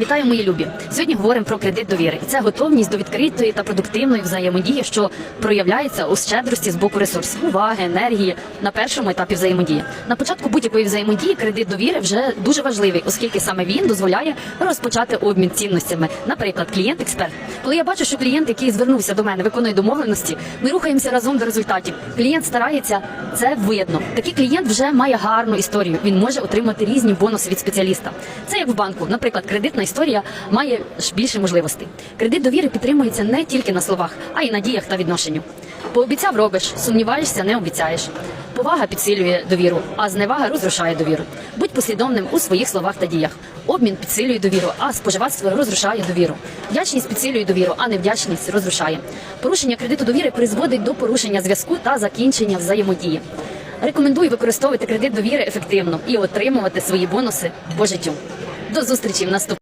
Вітаю, мої любі. Сьогодні говоримо про кредит довіри. І це готовність до відкритої та продуктивної взаємодії, що проявляється у щедрості з боку ресурсів, уваги, енергії на першому етапі взаємодії. На початку будь-якої взаємодії кредит довіри вже дуже важливий, оскільки саме він дозволяє розпочати обмін цінностями. Наприклад, клієнт-експерт. Коли я бачу, що клієнт, який звернувся до мене, виконує домовленості, ми рухаємося разом до результатів. Клієнт старається, це видно. Такий клієнт вже має гарну історію. Він може отримати різні бонуси від спеціаліста. Це як в банку. Наприклад, кредитна історія має більше можливостей. Кредит довіри підтримується не тільки на словах, а й на діях та відношенню. Пообіцяв робиш, сумніваєшся, не обіцяєш. Повага підсилює довіру, а зневага розрушає довіру. Будь послідовним у своїх словах та діях. Обмін підсилює довіру, а споживацтво розрушає довіру. Вдячність підсилює довіру, а невдячність розрушає. Порушення кредиту довіри призводить до порушення зв'язку та закінчення взаємодії. Рекомендую використовувати кредит довіри ефективно і отримувати свої бонуси по життю. До зустрічі в наступному.